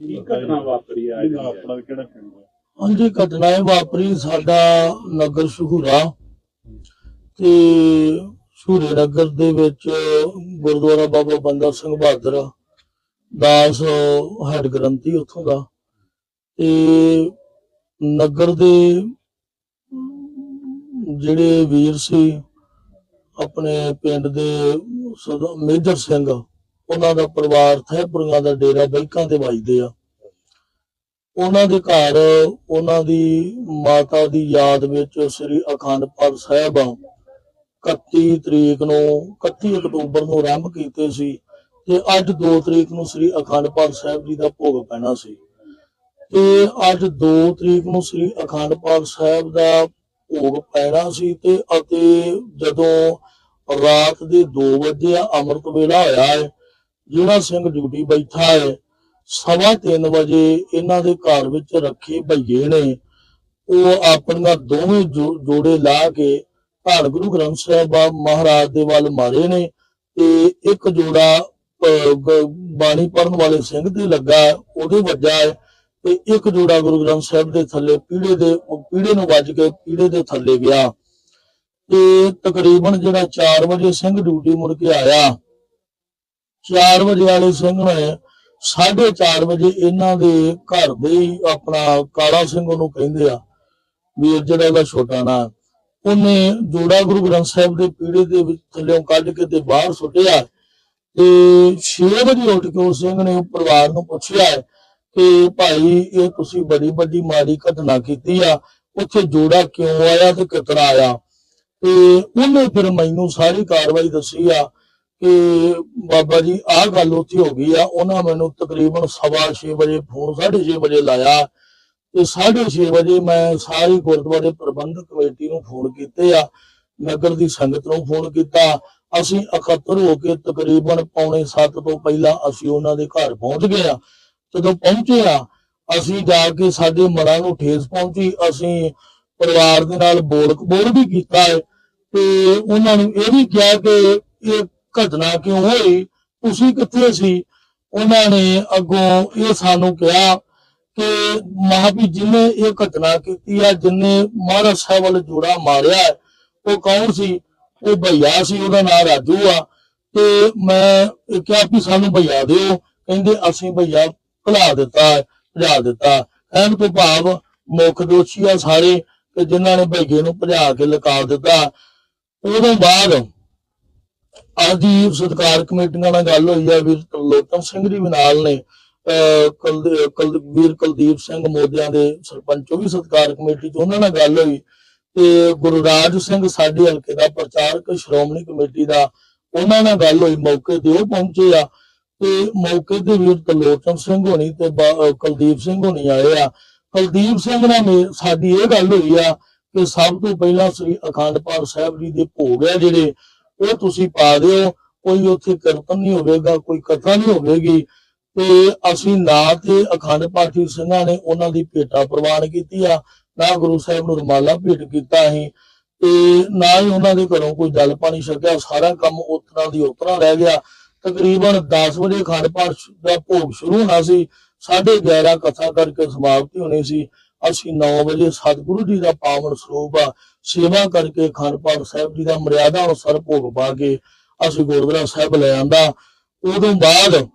ਕੀ ਘਟਨਾ ਵਾਪਰੀ ਆ ਅੱਜ ਆਪਣਾ ਕਿਹੜਾ ਪਿੰਡ ਹੈ? ਹਾਂਜੀ ਘਟਨਾ ਇਹ ਵਾਪਰੀ ਸਾਡਾ ਨਗਰ ਸ਼ਹੂਰਾ ਤੇ ਸ਼ਹੂਰੇ ਨਗਰ ਦੇ ਵਿੱਚ ਗੁਰਦੁਆਰਾ ਬਾਬਾ ਬੰਦਾ ਸਿੰਘ ਬਹਾਦਰ ਦਾਸ ਹੈਡ ਗ੍ਰੰਥੀ ਉੱਥੋਂ ਦਾ ਤੇ ਨਗਰ ਦੇ ਜਿਹੜੇ ਵੀਰ ਸੀ ਆਪਣੇ ਪਿੰਡ ਦੇ ਮੇਜਰ ਸਿੰਘ ਉਹਨਾਂ ਦਾ ਪਰਿਵਾਰ ਥੈਪੁਰੀਆਂ ਦਾ ਡੇਰਾ ਬੈਕਾਂ ਤੇ ਵੱਜਦੇ ਆ। ਉਹਨਾਂ ਦੇ ਘਰ, ਉਹਨਾਂ ਦੀ ਮਾਤਾ ਦੀ ਯਾਦ ਵਿੱਚ ਸ੍ਰੀ ਅਖੰਡ ਪਾਠ ਸਾਹਿਬ 31 ਤਰੀਕ ਨੂੰ 31 ਅਕਤੂਬਰ ਨੂੰ ਆਰੰਭ ਕੀਤੇ ਸੀ ਤੇ ਅੱਜ 2 ਤਰੀਕ ਨੂੰ ਸ੍ਰੀ ਅਖੰਡ ਪਾਠ ਸਾਹਿਬ ਜੀ ਦਾ ਭੋਗ ਪੈਣਾ ਸੀ। ਤੇ ਅੱਜ 2 ਤਰੀਕ ਨੂੰ ਸ੍ਰੀ ਅਖੰਡ ਪਾਠ ਸਾਹਿਬ ਦਾ ਭੋਗ ਪੈਣਾ ਸੀ ਤੇ ਅਤੇ ਜਦੋਂ ਰਾਤ ਦੇ 2 ਵਜੇ ਅੰਮ੍ਰਿਤ ਵੇਲਾ ਹੋਇਆ ਹੈ ਜਿਹੜਾ ਸਿੰਘ ਡਿਊਟੀ ਬੈਠਾ ਹੈ ਸਵਾ ਤਿੰਨ ਵਜੇ ਇਹਨਾਂ ਦੇ ਘਰ ਵਿੱਚ ਰੱਖੇ ਭਈਏ ਨੇ। ਉਹ ਆਪਣੀਆਂ ਦੋਵੇਂ ਜੋ- ਜੋੜੇ ਲਾ ਕੇ ਧੰਨ ਗੁਰੂ ਗ੍ਰੰਥ ਸਾਹਿਬ ਮਹਾਰਾਜ ਦੇ ਵੱਲ ਮਾਰੇ ਨੇ ਤੇ ਇੱਕ ਜੋੜਾ ਅਹ, ਬਾਣੀ ਪੜਨ ਵਾਲੇ ਸਿੰਘ ਤੇ ਲੱਗਾ ਉਹਦੇ ਵੱਜਾ ਹੈ ਤੇ ਇੱਕ ਜੋੜਾ ਗੁਰੂ ਗ੍ਰੰਥ ਸਾਹਿਬ ਦੇ ਥੱਲੇ ਪੀੜੇ ਦੇ ਪੀੜੇ ਨੂੰ ਵੱਜ ਕੇ ਪੀੜੇ ਦੇ ਥੱਲੇ ਗਿਆ। ਤੇ ਤਕਰੀਬਨ ਜਿਹੜਾ 4 ਵਜੇ ਸਿੰਘ ਡਿਊਟੀ ਮੁੜ ਕੇ ਆਇਆ 4 ਵਜੇ ਵਾਲੇ ਸਿੰਘ ਨੇ 4:30 ਵਜੇ ਇਹਨਾਂ ਦੇ ਘਰ ਦੇ ਹੀ ਆਪਣਾ ਕਾਲਾ ਸਿੰਘ ਉਹਨੂੰ ਕਹਿੰਦੇ ਆ ਵੀ ਇਹ ਜਿਹੜਾ ਇਹਦਾ ਛੋਟਾ ਨਾ ਉਹਨੇ ਜੋੜਾ ਗੁਰੂ ਗ੍ਰੰਥ ਸਾਹਿਬ ਦੇ ਪੀੜੇ ਦੇ ਵਿੱਚ ਥੱਲੇੋਂ ਕੱਢ ਕੇ ਤੇ ਬਾਹਰ ਸੁੱਟਿਆ ਤੇ 6 ਵਜੇ ਉੱਠ ਕੇ ਉਸ ਸਿੰਘ ਨੇ ਪਰਿਵਾਰ ਨੂੰ ਪੁੱਛਿਆ ਕਿ ਭਾਈ, ਇਹ ਤੁਸੀਂ ਬੜੀ ਵੱਡੀ ਮਾੜੀ ਘਟਨਾ ਕੀਤੀ ਆ, ਉੱਥੇ ਜੋੜਾ ਕਿਉਂ ਆਇਆ ਤੇ ਕਿਤਨਾ ਆਇਆ? ਤੇ ਉਹਨੇ ਫਿਰ ਮੈਨੂੰ ਸਾਰੀ ਕਾਰਵਾਈ ਦੱਸੀ ਆ ਕਿ ਬਾਬਾ ਜੀ, ਆਹ ਗੱਲ ਉੱਥੇ ਹੋ ਗਈ ਆ, ਉਹਨਾਂ ਮੈਨੂੰ ਤਕਰੀਬਨ ਸਵਾ ਛੇ ਵਜੇ ਫੋਨ 6:30 ਵਜੇ ਲਾਇਆ ਤੇ 6:30 ਵਜੇ ਮੈਂ ਸਾਰੀ ਗੁਰਦੁਆਰੇ ਪ੍ਰਬੰਧਕ ਕਮੇਟੀ ਨੂੰ ਫੋਨ ਕੀਤੇ ਆ, ਨਗਰ ਦੀ ਸੰਗਤ ਨੂੰ ਫੋਨ ਕੀਤਾ। ਅਸੀਂ ਇਕੱਤਰ ਹੋ ਕੇ ਤਕਰੀਬਨ ਪੌਣੇ 7 ਤੋਂ ਪਹਿਲਾਂ ਅਸੀਂ ਉਹਨਾਂ ਦੇ ਘਰ ਪਹੁੰਚ ਗਏ ਆ। ਜਦੋਂ ਪਹੁੰਚੇ ਆ, ਅਸੀਂ ਜਾ ਕੇ ਸਾਡੇ ਮਨਾਂ ਨੂੰ ਠੇਸ ਪਹੁੰਚੀ। ਅਸੀਂ ਪਰਿਵਾਰ ਦੇ ਨਾਲ ਬੋਲ ਬੋਲ ਵੀ ਕੀਤਾ ਹੈ ਤੇ ਉਹਨਾਂ ਨੂੰ ਇਹ ਵੀ ਕਿਹਾ ਕਿ ਇਹ ਘਟਨਾ ਕਿਉਂ ਹੋਈ? ਤੁਸੀਂ ਕਿੱਥੇ ਸੀ? ਉਹਨਾਂ ਨੇ ਅੱਗੋਂ ਇਹ ਸਾਨੂੰ ਕਿਹਾ ਕਿ ਮਹਾਂ ਵੀ ਜਿਹਨੇ ਇਹ ਘਟਨਾ ਕੀਤੀ ਆ ਜਿਨੇ ਮਹਾਰਾਜ ਸਾਹਿਬ ਵੱਲ ਜੋੜਾ ਮਾਰਿਆ, ਉਹ ਕੌਣ ਸੀ? ਉਹ ਭਈਆ ਸੀ, ਉਹਦਾ ਨਾਮ ਰਾਜੂ ਆ। ਤੇ ਮੈਂ ਇਹ ਕਿਹਾ ਵੀ ਸਾਨੂੰ ਭਈਆ ਦਿਓ। ਕਹਿੰਦੇ, ਅਸੀਂ ਭਈਆ ਭੁਲਾ ਦਿੱਤਾ ਭਜਾ ਦਿੱਤਾ ਕਹਿਣ ਤੋਂ ਭਾਵ ਮੁੱਖ ਦੋਸ਼ੀ ਆ ਸਾਰੇ ਕਿ ਜਿਨ੍ਹਾਂ ਨੇ ਭਈਏ ਨੂੰ ਭਜਾ ਕੇ ਲਗਾ ਦਿੱਤਾ। ਉਦੋਂ ਬਾਅਦ ਅੱਜ ਦੀ ਸਤਕਾਰ ਕਮੇਟੀਆਂ ਨਾਲ ਗੱਲ ਹੋਈ ਆ ਵੀਰ ਤਰਲੋਚਨ ਸਿੰਘ ਜੀ ਵੀ ਨੇ। ਅਹ ਕੁਲਦੀ- ਕੁਲਦੀਪ ਸਿੰਘ ਮੋਦਿਆਂ ਦੇ ਸਰਪੰਚ, ਉਹ ਵੀ ਸਤਕਾਰ ਕਮੇਟੀ ਚ, ਉਹਨਾਂ ਨਾਲ ਗੱਲ ਹੋਈ। ਤੇ ਗੁਰਰਾਜ ਸਿੰਘ ਸਾਡੇ ਹਲਕੇ ਦਾ ਪ੍ਰਚਾਰਕ, ਸ਼੍ਰੋਮਣੀ ਕਮੇਟੀ ਦਾ, ਉਹਨਾਂ ਨਾਲ ਗੱਲ ਹੋਈ, ਮੌਕੇ ਤੇ ਉਹ ਪਹੁੰਚੇ ਆ। ਤੇ ਮੌਕੇ ਤੇ ਵੀਰ ਤਰਲੋਚਨ ਸਿੰਘ ਹੋਣੀ ਤੇ ਬਾ- ਕੁਲਦੀਪ ਸਿੰਘ ਹੋਣੀ ਆਏ ਆ। ਕੁਲਦੀਪ ਸਿੰਘ ਨਾਲ ਸਾਡੀ ਇਹ ਗੱਲ ਹੋਈ ਆ ਕਿ ਸਭ ਤੋਂ ਪਹਿਲਾਂ ਸ੍ਰੀ ਅਖੰਡ ਪਾਠ ਸਾਹਿਬ ਜੀ ਦੇ ਭੋਗ ਆ ਜਿਹੜੇ ਉਹ ਤੁਸੀਂ ਪਾ ਦਿਓ, ਕੋਈ ਉੱਥੇ ਕੀਰਤਨ ਨਹੀਂ ਹੋਵੇਗਾ, ਕੋਈ ਕਥਾ ਨਹੀਂ ਹੋਵੇਗੀ। ਤੇ ਅਸੀਂ ਨਾ ਤੇ ਅਖੰਡ ਪਾਠੀ ਸਿੰਘਾਂ ਨੇ ਉਹਨਾਂ ਦੀ ਭੇਟਾ ਪ੍ਰਵਾਨ ਕੀਤੀ ਆ, ਨਾ ਗੁਰੂ ਸਾਹਿਬ ਨੂੰ ਰਮਾਲਾ ਭੇਟ ਕੀਤਾ ਅਸੀਂ, ਤੇ ਨਾ ਹੀ ਉਹਨਾਂ ਦੇ ਘਰੋਂ ਕੋਈ ਜਲ ਪਾਣੀ ਛਕਿਆ, ਸਾਰਾ ਕੰਮ ਉਤਰਾ ਦੀ ਉਤਰਾ ਰਹਿ ਗਿਆ। ਤਕਰੀਬਨ 10 ਵਜੇ ਅਖੰਡ ਪਾਠ ਦਾ ਭੋਗ ਸ਼ੁਰੂ ਹੋਣਾ ਸੀ 11:30 ਕਥਾ ਕਰਕੇ ਸਮਾਪਤੀ ਹੋਣੀ ਸੀ। ਅਸੀਂ 9 ਵਜੇ ਸਤਿਗੁਰੂ ਜੀ ਦਾ ਪਾਵਨ ਸਰੂਪ ਆ ਸੇਵਾ ਕਰਕੇ ਅਖੰਡ ਪਾਠ ਸਾਹਿਬ ਜੀ ਦਾ ਮਰਿਆਦਾ ਅਨੁਸਾਰ ਭੋਗ ਪਾ ਕੇ ਅਸੀਂ ਗੁਰਦੁਆਰਾ ਸਾਹਿਬ ਲੈ ਆਂਦਾ। ਉਦੋਂ ਬਾਅਦ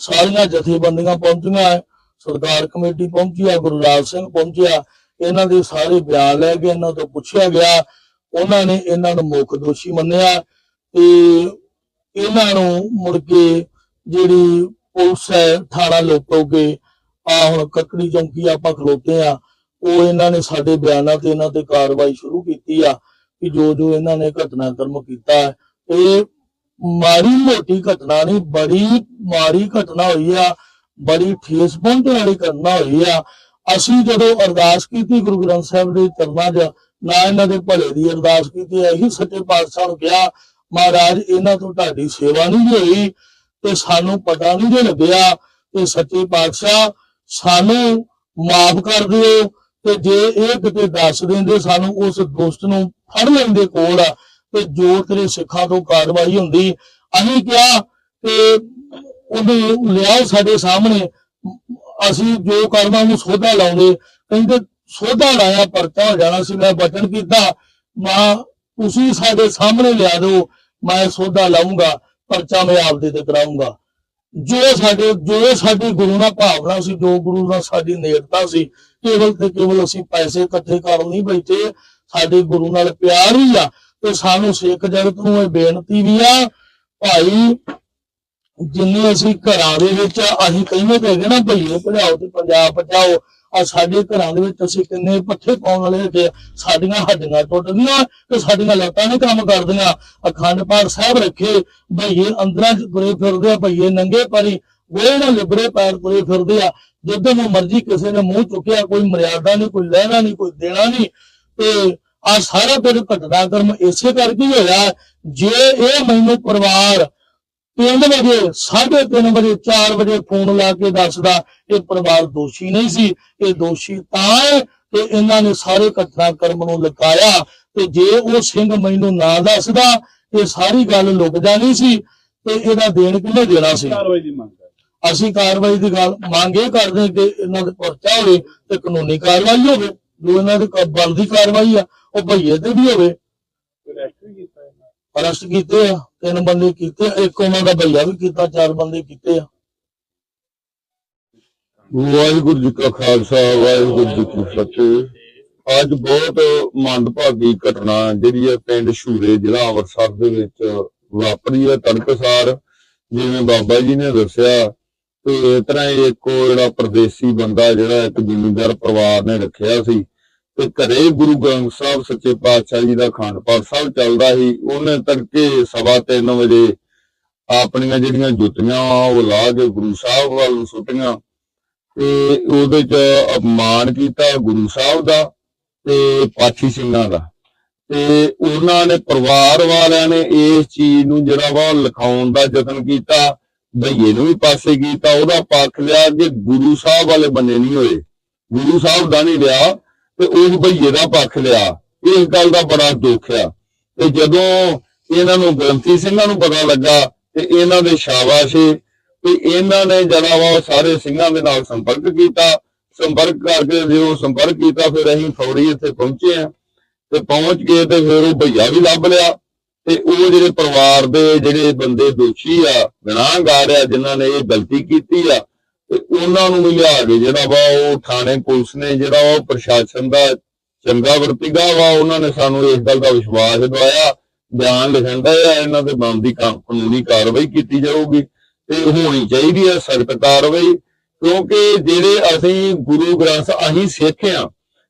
ਸਾਰੀਆਂ ਜਥੇਬੰਦੀਆਂ ਪਹੁੰਚੀਆਂ, ਸਰਕਾਰ ਕਮੇਟੀ ਪਹੁੰਚੀ ਆ ਗੁਰਰਾਜ ਸਿੰਘ ਪਹੁੰਚਿਆ। ਇਹਨਾਂ ਦੇ ਸਾਰੇ ਬਿਆਨ ਲੈ ਕੇ ਇਹਨਾਂ ਤੋਂ ਪੁੱਛਿਆ ਗਿਆ। ਉਹਨਾਂ ਨੇ ਇਹਨਾਂ ਨੂੰ ਮੁੱਖ ਦੋਸ਼ੀ ਮੰਨਿਆ ਤੇ ਇਹਨਾਂ ਨੂੰ ਮੁੜ ਕੇ ਜਿਹੜੀ ਪੁਲਿਸ ਹੈ, ਥਾਣਾ ਲੋਕੋਗੇ ਆ ਹੁਣ ਕੱਕੜੀ ਚੌਂਕੀ ਆਪਾਂ ਖਲੋਤੇ ਆ। ਉਹ ਇਹਨਾਂ ਨੇ ਸਾਡੇ ਬਿਆਨਾਂ ਤੇ ਇਹਨਾਂ ਤੇ ਕਾਰਵਾਈ ਸ਼ੁਰੂ ਕੀਤੀ ਆ ਕਿ ਜੋ ਜੋ ਇਹਨਾਂ ਨੇ ਘਟਨਾਕ੍ਰਮ ਕੀਤਾ ਇਹ ਮਾੜੀ ਮੋਟੀ ਘਟਨਾ ਨਹੀਂ, ਬੜੀ ਮਾੜੀ ਘਟਨਾ ਹੋਈ ਆ, ਬੜੀ ਠੇਸ ਪਹੁੰਚਣ ਵਾਲੀ ਘਟਨਾ ਹੋਈ ਆ। ਅਸੀਂ ਜਦੋਂ ਅਰਦਾਸ ਕੀਤੀ ਗੁਰੂ ਗ੍ਰੰਥ ਸਾਹਿਬ ਦੇ ਚਰਨਾਂ 'ਚ, ਨਾ ਇਹਨਾਂ ਦੇ ਭਲੇ ਦੀ ਅਰਦਾਸ ਕੀਤੀ, ਇਹੀ ਸੱਚੇ ਪਾਤਸ਼ਾਹ ਨੂੰ ਕਿਹਾ, ਮਹਾਰਾਜ, ਇਹਨਾਂ ਤੋਂ ਤੁਹਾਡੀ ਸੇਵਾ ਨਹੀਂ ਜੀ ਹੋਈ, ਤੇ ਸਾਨੂੰ ਪਤਾ ਨਹੀਂ ਜੇ ਲੱਗਿਆ, ਤੇ ਸੱਚੇ ਪਾਤਸ਼ਾਹ ਸਾਨੂੰ ਮਾਫ ਕਰ ਦਿਓ ਤੇ ਜੇ ਇਹ ਕਿਤੇ ਦੱਸ ਦਿੰਦੇ ਸਾਨੂੰ ਉਸ ਦੋਸਤ ਨੂੰ ਫੜ ਲੈਂਦੇ ਕੋਲ, ਤੇ ਜੋ ਤੇਰੇ ਸਿੱਖਾਂ ਤੋਂ ਕਾਰਵਾਈ ਹੁੰਦੀ, ਅਸੀਂ ਕਿਹਾ ਕਿ ਉਹਨੂੰ ਲਿਆਓ ਸਾਡੇ ਸਾਹਮਣੇ। ਅਸੀਂ ਜੋ ਕਰਨਾ ਉਹਨੂੰ ਸੋਧਾ ਲਾਉਂਦੇ। ਕਹਿੰਦੇ ਸੋਧਾ ਲਾਇਆ, ਪਰਚਾ ਹੋ ਜਾਣਾ ਸੀ, ਮੈਂ ਬਚਨ ਕੀਤਾ। ਮਾਂ ਤੁਸੀਂ ਸਾਡੇ ਸਾਹਮਣੇ ਲਿਆ ਦਿਓ, ਮੈਂ ਸੋਧਾ ਲਾਉਂਗਾ ਪਰਚਾ ਮੈਂ ਆਪਦੇ ਤੇ ਕਰਾਉਂਗਾ ਜੋ ਸਾਡੇ ਜੋ ਸਾਡੀ ਗੁਰੂ ਨਾਲ ਭਾਵਨਾ ਸੀ, ਜੋ ਗੁਰੂ ਨਾਲ ਸਾਡੀ ਨੇੜਤਾ ਸੀ, ਕੇਵਲ ਤੇ ਕੇਵਲ ਅਸੀਂ ਪੈਸੇ ਇਕੱਠੇ ਕਰਨ ਨਹੀਂ ਬੈਠੇ ਸਾਡੇ ਗੁਰੂ ਨਾਲ ਪਿਆਰ ਵੀ ਆ, ਤੇ ਸਾਨੂੰ ਸਿੱਖ ਜਗਤ ਨੂੰ ਇਹ ਬੇਨਤੀ ਵੀ ਆ, ਭਾਈ ਜਿੰਨੇ ਅਸੀਂ ਘਰਾਂ ਦੇ ਵਿੱਚ ਅਸੀਂ ਕਹਿੰਦੇ ਤੇ ਹੈਗੇ ਨਾ, ਭਈਏ ਭਜਾਓ ਤੇ ਪੰਜਾਬ ਬਚਾਓ ਆ ਸਾਡੇ ਘਰਾਂ ਦੇ ਵਿੱਚ ਅਸੀਂ ਕਿੰਨੇ ਪੱਠੇ ਪਾਉਣ ਵਾਲੇ ਹੈਗੇ ਸਾਡੀਆਂ ਹੱਡੀਆਂ ਟੁੱਟਦੀਆਂ ਤੇ ਸਾਡੀਆਂ ਲੱਤਾਂ ਨਹੀਂ ਕੰਮ ਕਰਦੀਆਂ। ਅਖੰਡ ਪਾਠ ਸਾਹਿਬ ਰੱਖੇ ਭਈਏ ਅੰਦਰਾਂ ਚ ਤੁਰੇ ਫਿਰਦੇ ਆ ਭਈਏ ਨੰਗੇ ਪੈਰੀ ਵੇਲੇ ਨਾਲ ਲਿਬੜੇ ਪੈਰ ਤੁਰੇ ਫਿਰਦੇ ਆ। ਜਦੋਂ ਨੂੰ ਮਰਜ਼ੀ ਕਿਸੇ ਨੇ ਮੂੰਹ ਚੁੱਕਿਆ, ਕੋਈ ਮਰਿਆਦਾ ਨਹੀਂ, ਕੋਈ ਲੈਣਾ ਨਹੀਂ, ਕੋਈ ਦੇਣਾ ਨਹੀਂ। ਤੇ ਆ ਸਾਰਾ ਕੁਝ ਘਟਨਾਕ੍ਰਮ ਇਸੇ ਕਰਕੇ ਹੋਇਆ। ਜੇ ਇਹ ਮੈਨੂੰ ਪਰਿਵਾਰ ਤਿੰਨ ਵਜੇ 3:30 ਵਜੇ 4 ਵਜੇ ਫੋਨ ਲਾ ਕੇ ਦੱਸਦਾ ਇਹ ਪਰਿਵਾਰ ਦੋਸ਼ੀ ਨਹੀਂ ਸੀ ਇਹ ਦੋਸ਼ੀ ਤਾਂ ਹੈ ਕਿ ਇਹਨਾਂ ਨੇ ਸਾਰੇ ਘਟਨਾਕ੍ਰਮ ਨੂੰ ਲੁਕਾਇਆ ਤੇ ਜੇ ਉਹ ਸਿੰਘ ਮੈਨੂੰ ਨਾ ਦੱਸਦਾ ਇਹ ਸਾਰੀ ਗੱਲ ਲੁਕ ਜਾਣੀ ਸੀ ਤੇ ਇਹਦਾ ਦੇਣ ਕਿਹਨੇ ਦੇਣਾ ਸੀ? ਕਾਰਵਾਈ ਦੀ ਮੰਗ ਹੈ। ਅਸੀਂ ਕਾਰਵਾਈ ਦੀ ਗੱਲ ਮੰਗ ਕਰਦੇ ਕਿ ਇਹਨਾਂ ਦੇ ਪਰਚਾ ਹੋਵੇ ਤੇ ਕਾਨੂੰਨੀ ਕਾਰਵਾਈ ਹੋਵੇ ਜੋ ਇਹਨਾਂ ਦੇ ਬਣਦੀ ਕਾਰਵਾਈ ਆ ਉਹ ਭਈਏ ਤੇ ਵੀ ਹੋਵੇ। ਅਰੈਸਟ ਕੀਤੇ ਆ ਤਿੰਨ ਬੰਦੇ ਕੀਤੇ ਆ, ਇੱਕ ਉਹਨਾਂ ਦਾ ਭਈਆ ਵੀ ਕੀਤਾ ਚਾਰ ਬੰਦੇ ਕੀਤੇ ਆ। ਵਾਹਿਗੁਰੂ ਜੀ ਕਾ ਖਾਲਸਾ ਵਾਹਿਗੁਰੂ ਜੀ ਕੀ ਫਤਿਹ। ਅੱਜ ਬਹੁਤ ਮੰਦਭਾਗੀ ਘਟਨਾ ਜਿਹੜੀ ਹੈ ਪਿੰਡ ਸ਼ੂਰੇ ਜ਼ਿਲ੍ਹਾ ਅੰਮ੍ਰਿਤਸਰ ਦੇ ਵਿੱਚ ਵਾਪਰੀ ਹੈ ਤੜਕਸਾਰ। ਜਿਵੇਂ ਬਾਬਾ ਜੀ ਨੇ ਦੱਸਿਆ ਤੇ ਇਸ ਤਰ੍ਹਾਂ ਹੀ ਇੱਕ ਉਹ ਜਿਹੜਾ ਪਰਦੇਸੀ ਬੰਦਾ ਜਿਹੜਾ ਇੱਕ ਜ਼ਿਮੀਂਦਾਰ ਪਰਿਵਾਰ ਨੇ ਰੱਖਿਆ ਸੀ ਤੇ ਘਰੇ ਗੁਰੂ ਗ੍ਰੰਥ ਸਾਹਿਬ ਸੱਚੇ ਪਾਤਸ਼ਾਹ ਜੀ ਦਾ ਅਖੰਡ ਪਾਠ ਸਾਹਿਬ ਚੱਲਦਾ ਸੀ, ਉਹਨੇ ਤੜਕੇ ਸਵਾ ਤਿੰਨ ਵਜੇ ਆਪਣੀਆਂ ਜਿਹੜੀਆਂ ਜੁੱਤੀਆਂ ਵਾ ਉਹ ਲਾ ਕੇ ਗੁਰੂ ਸਾਹਿਬ ਵੱਲ ਨੂੰ ਸੁੱਟੀਆਂ ਤੇ ਉਹਦੇ ਚ ਅਪਮਾਨ ਕੀਤਾ ਗੁਰੂ ਸਾਹਿਬ ਦਾ ਤੇ ਪਾਠੀ ਸਿੰਘਾਂ ਦਾ। ਤੇ ਉਹਨਾਂ ਨੇ ਪਰਿਵਾਰ ਵਾਲਿਆਂ ਨੇ ਇਸ ਚੀਜ਼ ਨੂੰ ਜਿਹੜਾ ਵਾ ਲਿਖਾਉਣ ਦਾ ਯਤਨ ਕੀਤਾ, ਬਈਏ ਨੂੰ ਵੀ ਪਾਸੇ ਕੀਤਾ, ਉਹਦਾ ਪੱਖ ਲਿਆ ਕਿ ਗੁਰੂ ਸਾਹਿਬ ਵਾਲੇ ਬੰਨੇ ਨਹੀਂ ਹੋਏ। ਗੁਰੂ ਸਾਹਿਬ ਦਾ ਨਹੀਂ ਰਿਹਾ ਤੇ ਉਸ ਭਈਏ ਦਾ ਪੱਖ ਲਿਆ। ਇਸ ਗੱਲ ਦਾ ਬੜਾ ਦੁੱਖ ਆ। ਤੇ ਜਦੋਂ ਇਹਨਾਂ ਨੂੰ ਗ੍ਰੰਥੀ ਸਿੰਘਾਂ ਨੂੰ ਪਤਾ ਲੱਗਾ ਤੇ ਇਹਨਾਂ ਦੇ ਸ਼ਾਬਾਸ਼ ਤੇ ਇਹਨਾਂ ਨੇ ਜਿਹੜਾ ਵਾ ਸਾਰੇ ਸਿੰਘਾਂ ਦੇ ਨਾਲ ਸੰਪਰਕ ਕੀਤਾ। ਸੰਪਰਕ ਕਰਕੇ ਜਦੋਂ ਸੰਪਰਕ ਕੀਤਾ, ਫਿਰ ਅਸੀਂ ਫੌਰੀ ਇੱਥੇ ਪਹੁੰਚੇ ਆ। ਤੇ ਪਹੁੰਚ ਕੇ ਤੇ ਫਿਰ ਉਹ ਭਈਆ ਵੀ ਲੱਭ ਲਿਆ। ਤੇ ਉਹ ਜਿਹੜੇ ਪਰਿਵਾਰ ਦੇ ਜਿਹੜੇ ਬੰਦੇ ਦੋਸ਼ੀ ਆ, ਗੁਨਾਹਗਾਰ ਆ, ਜਿਨ੍ਹਾਂ ਨੇ ਇਹ ਗਲਤੀ ਕੀਤੀ ਆ ਤੇ ਉਹਨਾਂ ਨੂੰ ਵੀ ਲਿਆ ਕੇ ਜਿਹੜਾ ਵਾ ਉਹ ਥਾਣੇ ਪੁਲਿਸ ਨੇ ਜਿਹੜਾ ਉਹ ਪ੍ਰਸ਼ਾਸਨ ਦਾ ਚੰਗਾ ਵਰਤੀਗਾ ਵਾ, ਉਹਨਾਂ ਨੇ ਸਾਨੂੰ ਇਸ ਗੱਲ ਦਾ ਵਿਸ਼ਵਾਸ ਦਿਵਾਇਆ, ਬਿਆਨ ਲਿਖਣ ਦਾ ਇਹਨਾਂ ਦੇ ਬਣਦੀ ਕਾਨੂੰਨੀ ਕਾਰਵਾਈ ਕੀਤੀ ਜਾਊਗੀ ਤੇ ਹੋਣੀ ਚਾਹੀਦੀ ਹੈ ਸਖਤ ਕਾਰਵਾਈ, ਕਿਉਂਕਿ ਜਿਹੜੇ ਅਸੀਂ ਗੁਰੂ ਗ੍ਰੰਥ ਅਸੀਂ ਸਿੱਖ ਆ,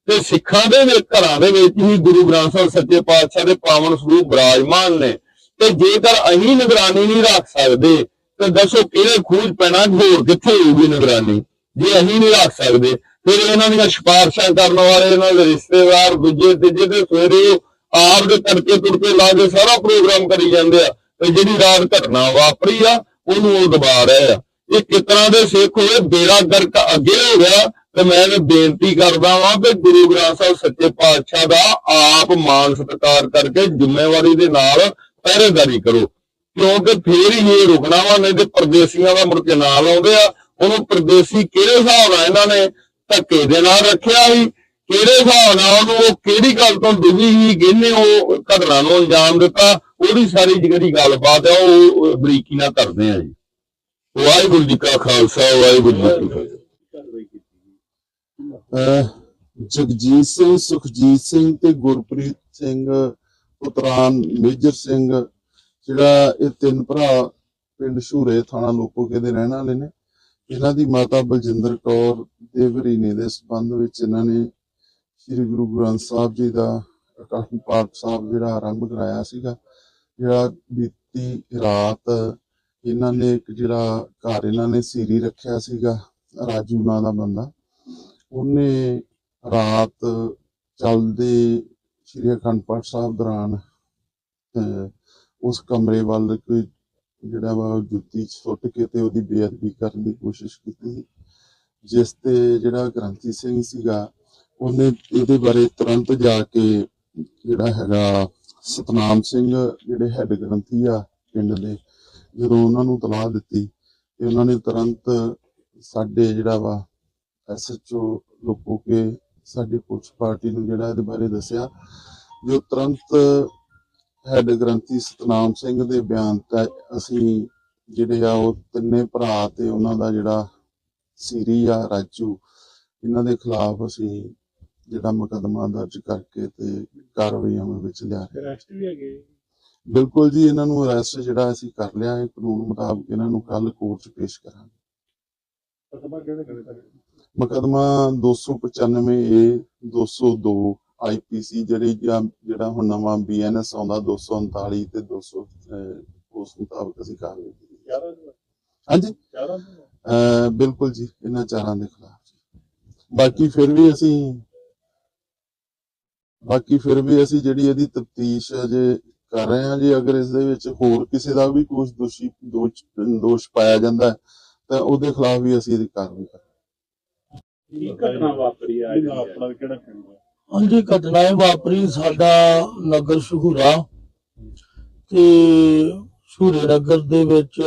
ਤੇ ਸਿੱਖਾਂ ਦੇ ਵਿੱਚ, ਘਰਾਂ ਦੇ ਵਿੱਚ ਹੀ ਗੁਰੂ ਗ੍ਰੰਥ ਸਾਹਿਬ ਸੱਚੇ ਪਾਤਸ਼ਾਹ ਦੇ ਪਾਵਨ ਸਰੂਪ ਬਰਾਜਮਾਨ ਨੇ, ਤੇ ਜੇਕਰ ਅਸੀਂ ਨਿਗਰਾਨੀ ਨਹੀਂ ਰੱਖ ਸਕਦੇ ਤੇ ਦੱਸੋ ਕਿਹੜੇ ਖੂਜ ਪੈਣਾ ਹੋਰ ਕਿੱਥੇ ਹੋਊਗੀ ਨਿਗਰਾਨੀ? ਜੇ ਅਸੀਂ ਨਹੀਂ ਰੱਖ ਸਕਦੇ, ਫਿਰ ਇਹਨਾਂ ਦੀਆਂ ਸਿਫਾਰਸ਼ਾਂ ਕਰਨ ਵਾਲੇ ਇਹਨਾਂ ਦੇ ਰਿਸ਼ਤੇਦਾਰ ਦੂਜੇ ਤੀਜੇ ਤੇ ਸਵੇਰੇ ਆਪ ਦੇ ਤੜਕੇ ਤੁੜਕੇ ਲਾ ਕੇ ਸਾਰਾ ਪ੍ਰੋਗਰਾਮ ਕਰੀ ਜਾਂਦੇ ਆ, ਤੇ ਜਿਹੜੀ ਰਾਤ ਘਟਨਾ ਵਾਪਰੀ ਆ, ਉਹਨੂੰ ਉਹ ਦਬਾ ਰਹੇ ਆ। ਇਹ ਕਿਸ ਤਰ੍ਹਾਂ ਦੇ ਸਿੱਖ ਹੋਏ? ਬੇੜਾ ਗਰਕ ਅੱਗੇ ਹੋ ਗਿਆ, ਤੇ ਮੈਂ ਇਹ ਬੇਨਤੀ ਕਰਦਾ ਵਾਂ ਕਿ ਗੁਰੂ ਗ੍ਰੰਥ ਸਾਹਿਬ ਸੱਚੇ ਪਾਤਸ਼ਾਹ ਦਾ ਆਪ ਮਾਨ ਸਤਿਕਾਰ ਕਰਕੇ ਜ਼ਿੰਮੇਵਾਰੀ ਦੇ ਨਾਲ ਪਹਿਰੇਦਾਰੀ ਕਰੋ। ਕਿਉਂਕਿ ਫੇਰ ਹੀ ਇਹ ਰੁਕਣਾ ਵਾ, ਨਹੀਂ ਤੇ ਪਰਦੇਸੀਆਂ ਦਾ ਮੁੜ ਕੇ ਨਾਲ ਆਉਂਦੇ ਆ। ਉਹਨੂੰ ਪਰਦੇਸੀ ਕਿਹੜੇ ਹਿਸਾਬ ਨਾਲ ਇਹਨਾਂ ਨੇ ਧੱਕੇ ਦੇ ਨਾਲ ਰੱਖਿਆ ਸੀ? ਕਿਹੜੇ ਹਿਸਾਬ ਨਾਲ ਉਹਨੂੰ ਉਹ ਕਿਹੜੀ ਗੱਲ ਤੋਂ ਦੁਖੀ ਸੀ ਕਿਹਨੇ ਉਹ ਘਟਨਾ ਨੂੰ ਅੰਜਾਮ ਦਿੱਤਾ? ਉਹਦੀ ਸਾਰੀ ਜਿਹੜੀ ਗੱਲਬਾਤ ਆ, ਉਹ ਉਹ ਬਰੀਕੀ ਨਾਲ ਕਰਦੇ ਆ ਜੀ। ਵਾਹਿਗੁਰੂ ਜੀ ਕਾ ਖਾਲਸਾ, ਵਾਹਿਗੁਰੂ ਜੀ ਕੀ ਫਤਿਹ। ਅਹ ਜਗਜੀਤ ਸਿੰਘ, ਸੁਖਜੀਤ ਸਿੰਘ ਤੇ ਗੁਰਪ੍ਰੀਤ ਸਿੰਘ ਪੁੱਤਰਾਨ ਮੇਜਰ ਸਿੰਘ ਜਿਹੜਾ ਇਹ ਤਿੰਨ ਭਰਾ ਪਿੰਡ ਸ਼ੂਰੇ ਥਾਣਾ ਲੋਪੋਕੇ ਦੇ ਰਹਿਣ ਵਾਲੇ ਨੇ, ਇਹਨਾਂ ਦੀ ਮਾਤਾ ਬਲਜਿੰਦਰ ਕੌਰ ਦੇ ਦੇ ਸੰਬੰਧ ਵਿੱਚ ਇਹਨਾਂ ਨੇ ਸ੍ਰੀ ਗੁਰੂ ਗ੍ਰੰਥ ਸਾਹਿਬ ਜੀ ਦਾ ਅਕਾਸ਼ ਪਾਠ ਸਾਹਿਬ ਜਿਹੜਾ ਆਰੰਭ ਕਰਾਇਆ ਸੀਗਾ, ਜਿਹੜਾ ਬੀਤੀ ਰਾਤ ਇਹਨਾਂ ਨੇ ਇੱਕ ਜਿਹੜਾ ਘਰ ਇਹਨਾਂ ਨੇ ਸੀਰੀ ਰੱਖਿਆ ਸੀਗਾ, ਰਾਜੂ ਨਾਂ ਦਾ ਬੰਦਾ, ਉਹਨੇ ਰਾਤ ਚੱਲਦੇ ਸ਼੍ਰੀ ਅਖੰਡ ਪਾਠ ਸਾਹਿਬ ਦੌਰਾਨ ਉਸ ਕਮਰੇ ਵੱਲ ਕੋਈ ਜਿਹੜਾ ਵਾ ਜੁੱਤੀ ਸੁੱਟ ਕੇ ਤੇ ਉਹਦੀ ਬੇਅਦਬੀ ਕਰਨ ਦੀ ਕੋਸ਼ਿਸ਼ ਕੀਤੀ ਜਿਸ ਤੇ ਜਿਹੜਾ ਗ੍ਰੰਥੀ ਸਿੰਘ ਸੀਗਾ, ਉਹਨੇ ਇਹਦੇ ਬਾਰੇ ਤੁਰੰਤ ਜਾ ਕੇ ਜਿਹੜਾ ਹੈਗਾ ਸਤਨਾਮ ਸਿੰਘ ਜਿਹੜੇ ਹੈੱਡ ਗ੍ਰੰਥੀ ਆ ਪਿੰਡ ਦੇ, ਜਦੋਂ ਉਹਨਾਂ ਨੂੰ ਤਲਾਹ ਦਿੱਤੀ ਤੇ ਉਹਨਾਂ ਨੇ ਤੁਰੰਤ ਸਾਡੇ ਜਿਹੜਾ ਵਾ ਐਸਐਚਓ ਲੋਕੋ ਕੇ ਸਾਡੀ ਪੁਲਿਸ ਪਾਰਟੀ ਨੂੰ ਜਿਹੜਾ ਇਹਦੇ ਬਾਰੇ ਦੱਸਿਆ, ਜੋ ਤੁਰੰਤ ਹੈਡ ਗ੍ਰੰਥੀ ਸਤਨਾਮ ਸਿੰਘ ਦੇ ਬਿਆਨ ਤੇ ਅਸੀਂ ਜਿਹੜੇ ਆ ਉਹ ਤਿੰਨੇ ਭਰਾ ਤੇ ਉਹਨਾਂ ਦਾ ਜਿਹੜਾ ਸੀਰੀ ਆ ਰਾਜੂ ਇਹਨਾਂ ਦੇ ਖਿਲਾਫ ਅਸੀਂ ਜਿਹੜਾ ਮੁਕੱਦਮਾ ਦਰਜ ਕਰਕੇ ਤੇ ਕਾਰਵਾਈ ਅਮਲ ਵਿੱਚ ਲਿਆ ਰਹੇ ਅਰੈਸਟ ਵੀ ਹੈਗੇ ਬਿਲਕੁਲ ਜੀ ਇਹਨਾਂ ਨੂੰ ਅਰੈਸਟ ਜਿਹੜਾ ਅਸੀਂ ਕਰ ਲਿਆ ਹੈ ਕਾਨੂੰਨ ਮੁਤਾਬਕ ਇਹਨਾਂ ਨੂੰ ਕੱਲ ਕੋਰਟ 'ਚ ਪੇਸ਼ ਕਰਾਂਗੇ। ਪਤਮਾ ਕਿਹੜੇ ਤੱਕ ਮੁਕੱਦਮਾ 295 ਏ 202 ਆਈਪੀਸੀ ਜਿਹੜੀ ਜਿਹੜਾ ਹੁਣ ਨਵਾਂ ਬੀਐਨਐਸ ਆਉਂਦਾ 239 ਤੇ 200 ਅਹ, ਉਸ ਮੁਤਾਬਕ ਅਸੀਂ ਕਾਰਵਾਈ ਕੀਤੀ ਹਾਂਜੀ? ਬਿਲਕੁਲ ਜੀ ਇਹਨਾਂ ਚਾਰਾਂ ਦੇ ਖਿਲਾਫ। ਬਾਕੀ ਫਿਰ ਵੀ ਅਸੀਂ ਬਾਕੀ ਫਿਰ ਵੀ ਅਸੀਂ ਜਿਹੜੀ ਇਹਦੀ ਤਫਤੀਸ਼ ਅਜੇ ਕਰ ਰਹੇ ਹਾਂ ਜੀ ਅਗਰ ਇਸ ਦੇ ਵਿੱਚ ਹੋਰ ਕਿਸੇ ਦਾ ਵੀ ਕੁਝ ਦੋਸ਼ੀ ਦੋਸ਼ ਦੋਸ਼ ਪਾਇਆ ਜਾਂਦਾ ਤਾਂ ਉਹਦੇ ਖਿਲਾਫ ਵੀ ਅਸੀਂ ਇਹਦੀ ਕਾਰਵਾਈ ਕਰਾਂਗੇ ਕੀ ਘਟਨਾ ਵਾਪਰੀ ਆ ਆਪਣਾ ਕਿਹੜਾ ਪਿੰਡ ਹੈ? ਹਾਂਜੀ ਘਟਨਾ ਇਹ ਵਾਪਰੀ ਸਾਡਾ ਨਗਰ ਸ਼ਹੂਰਾ ਤੇ ਸ਼ਹੂਰੇ ਨਗਰ ਦੇ ਵਿੱਚ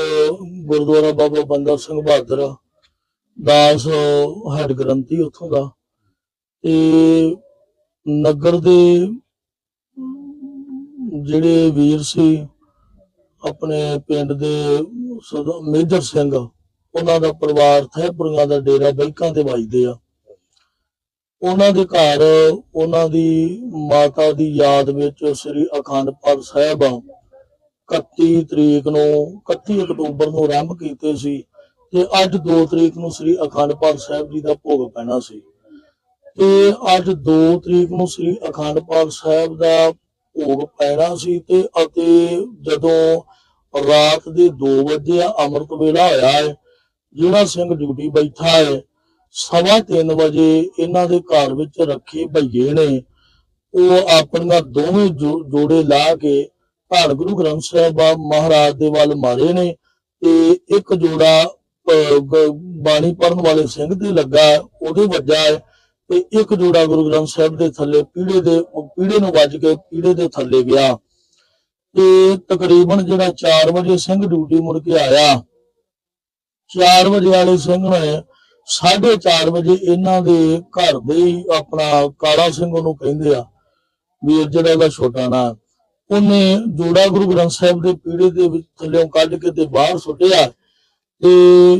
ਗੁਰਦੁਆਰਾ ਬਾਬਾ ਬੰਦਾ ਸਿੰਘ ਬਹਾਦਰ ਦਾਸ ਹੈਡ ਗ੍ਰੰਥੀ ਉੱਥੋਂ ਦਾ ਤੇ ਨਗਰ ਦੇ ਜਿਹੜੇ ਵੀਰ ਸੀ ਆਪਣੇ ਪਿੰਡ ਦੇ ਸਦਾ ਮੇਜਰ ਸਿੰਘ ਉਹਨਾਂ ਦਾ ਪਰਿਵਾਰ ਥੈਪੁਰੀਆਂ ਦਾ ਡੇਰਾ ਬੈਂਕਾਂ ਤੇ ਵੱਜਦੇ ਆ। ਉਹਨਾਂ ਦੇ ਘਰ, ਉਹਨਾਂ ਦੀ ਮਾਤਾ ਦੀ ਯਾਦ ਵਿੱਚ ਸ੍ਰੀ ਅਖੰਡ ਪਾਠ ਸਾਹਿਬ 31 ਤਰੀਕ ਨੂੰ 31 ਅਕਤੂਬਰ ਨੂੰ ਆਰੰਭ ਕੀਤੇ ਸੀ ਤੇ ਅੱਜ 2 ਤਰੀਕ ਨੂੰ ਸ੍ਰੀ ਅਖੰਡ ਪਾਠ ਸਾਹਿਬ ਜੀ ਦਾ ਭੋਗ ਪੈਣਾ ਸੀ। ਤੇ ਅੱਜ 2 ਤਰੀਕ ਨੂੰ ਸ੍ਰੀ ਅਖੰਡ ਪਾਠ ਸਾਹਿਬ ਦਾ ਭੋਗ ਪੈਣਾ ਸੀ ਤੇ ਅਤੇ ਜਦੋਂ ਰਾਤ ਦੇ 2 ਵਜੇ ਅੰਮ੍ਰਿਤ ਵੇਲਾ ਹੋਇਆ ਹੈ, ਜਿਹੜਾ ਸਿੰਘ ਡਿਊਟੀ ਬੈਠਾ ਹੈ ਸਵਾ ਤਿੰਨ ਵਜੇ ਇਹਨਾਂ ਦੇ ਘਰ ਵਿੱਚ ਰੱਖੇ ਭਈਏ ਨੇ। ਉਹ ਆਪਣੀਆਂ ਦੋਵੇਂ ਜੋੜੇ ਲਾ ਕੇ ਧੰਨ ਗੁਰੂ ਗ੍ਰੰਥ ਸਾਹਿਬ ਮਹਾਰਾਜ ਦੇ ਵੱਲ ਮਾਰੇ ਨੇ ਤੇ ਇੱਕ ਜੋੜਾ ਬਾਣੀ ਪੜਨ ਵਾਲੇ ਸਿੰਘ ਤੇ ਲੱਗਾ ਉਹਦੇ ਵੱਜਾ ਹੈ ਤੇ ਇੱਕ ਜੋੜਾ ਗੁਰੂ ਗ੍ਰੰਥ ਸਾਹਿਬ ਦੇ ਥੱਲੇ ਪੀੜੇ ਦੇ, ਉਹ ਪੀੜੇ ਨੂੰ ਵੱਜ ਕੇ ਪੀੜੇ ਦੇ ਥੱਲੇ ਗਿਆ। ਤੇ ਤਕਰੀਬਨ ਜਿਹੜਾ 4 ਵਜੇ ਸਿੰਘ ਡਿਊਟੀ ਮੁੜ ਕੇ ਆਇਆ 4 ਵਜੇ ਵਾਲੇ ਸਿੰਘ ਨੇ 4:30 ਵਜੇ ਇਹਨਾਂ ਦੇ ਘਰ ਦੇ ਹੀ ਆਪਣਾ ਕਾਲਾ ਸਿੰਘ ਉਹਨੂੰ ਕਹਿੰਦੇ ਆ ਵੀ ਇਹ ਜਿਹੜਾ ਇਹਦਾ ਛੋਟਾ ਨਾ ਉਹਨੇ ਜੋੜਾ ਗੁਰੂ ਗ੍ਰੰਥ ਸਾਹਿਬ ਦੇ ਪੀੜੇ ਦੇ ਵਿੱਚ ਥੱਲੇੋਂ ਕੱਢ ਕੇ ਤੇ ਬਾਹਰ ਸੁੱਟਿਆ ਤੇ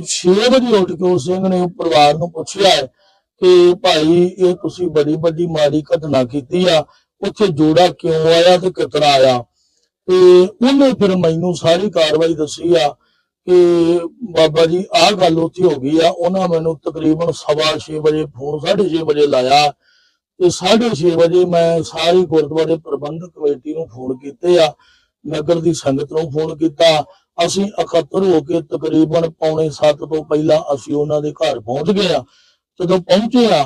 6 ਵਜੇ ਉੱਠ ਕੇ ਉਸ ਸਿੰਘ ਨੇ ਪਰਿਵਾਰ ਨੂੰ ਪੁੱਛਿਆ ਕਿ ਭਾਈ, ਇਹ ਤੁਸੀਂ ਬੜੀ ਵੱਡੀ ਮਾੜੀ ਘਟਨਾ ਕੀਤੀ ਆ, ਉੱਥੇ ਜੋੜਾ ਕਿਉਂ ਆਇਆ ਤੇ ਕਿਤਨਾ ਆਇਆ? ਤੇ ਉਹਨੇ ਫਿਰ ਮੈਨੂੰ ਸਾਰੀ ਕਾਰਵਾਈ ਦੱਸੀ ਆ ਕਿ ਬਾਬਾ ਜੀ, ਆਹ ਗੱਲ ਉੱਥੇ ਹੋ ਗਈ ਆ, ਉਹਨਾਂ ਮੈਨੂੰ ਤਕਰੀਬਨ ਸਵਾ ਛੇ ਵਜੇ ਫੋਨ 6:30 ਵਜੇ ਲਾਇਆ ਤੇ 6:30 ਵਜੇ ਮੈਂ ਸਾਰੀ ਗੁਰਦੁਆਰੇ ਪ੍ਰਬੰਧਕ ਕਮੇਟੀ ਨੂੰ ਫੋਨ ਕੀਤੇ ਆ, ਨਗਰ ਦੀ ਸੰਗਤ ਨੂੰ ਫੋਨ ਕੀਤਾ। ਅਸੀਂ ਇਕੱਤਰ ਹੋ ਕੇ ਤਕਰੀਬਨ ਪੌਣੇ 7 ਤੋਂ ਪਹਿਲਾਂ ਅਸੀਂ ਉਹਨਾਂ ਦੇ ਘਰ ਪਹੁੰਚ ਗਏ ਆ। ਜਦੋਂ ਪਹੁੰਚੇ ਆ,